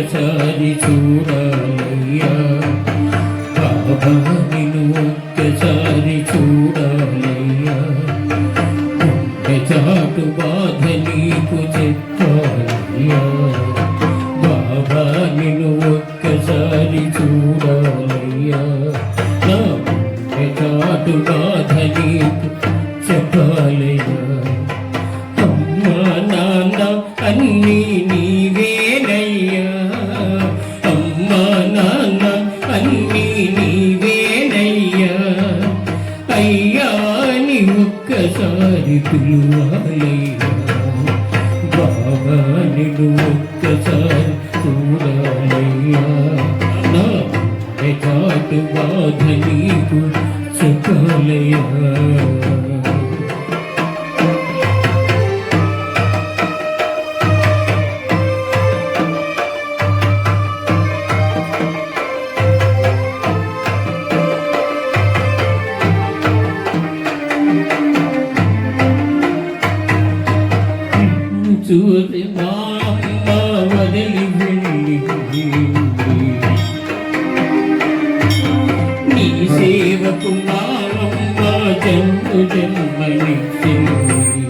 ఒక్కసారి చూడాలయ్యా బాబా నిన్ను ఒక్కసారి చూడాలయ్యా చాటు బాధ నీకు చెప్పాలయ్యా. బాబా నిన్ను ఒక్కసారి చూడాలయ్యా నా చాటు బాధ నీకు చెప్పాలయ్యా. అమ్మా నాన్న అన్నీ నీవే పిలువాలయ్యా బాబా నిన్ను ఒక్కసారి చూడాలయ్యా నా చాటు బాధ నీకు చెప్పాలయ్యా చూసి వదిలి వెళ్ళింది నీ సేవకు మా జన్మ జన్మనిచ్చింది.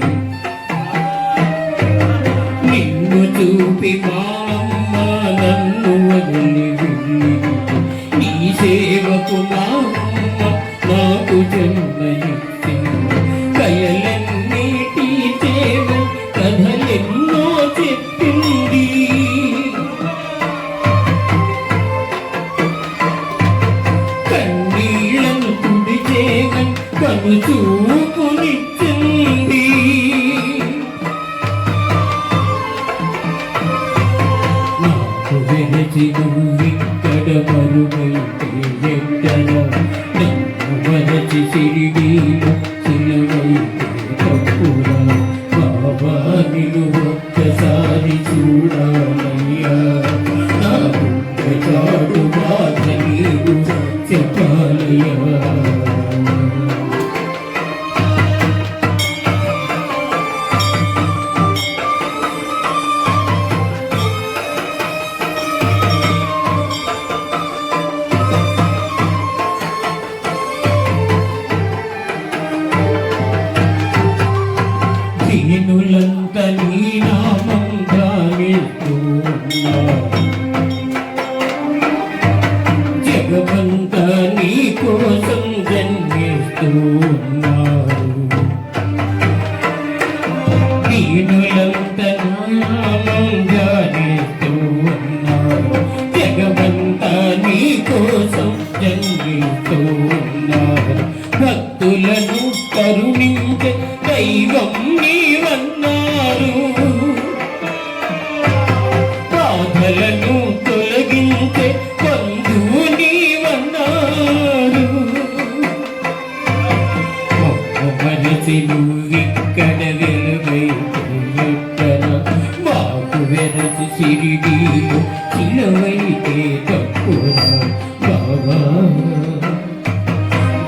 నిన్ను చూపి నన్ను వదిలి నీ సేవకు నాకు జన్మనిచ్చింది. కను చూపునిచ్చింది. నాకు వెనచి నువ్విక్కడ మరువైతే ఎక్కడ? నన్ను వరచి సిరిడీలో తెలిసి నువ్విక్కడ మాకు వెరచి సిరిడీలు చిలవైతే తప్పురా బాబా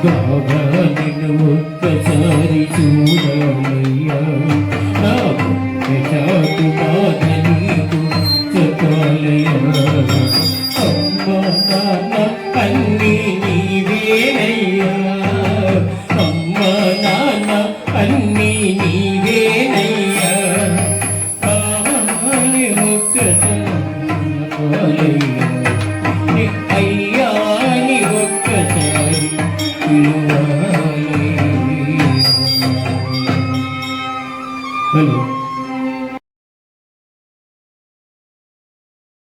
బాబా నిన్ను ఒక్కసారి చూడమయ్యా అన్నీ Hello.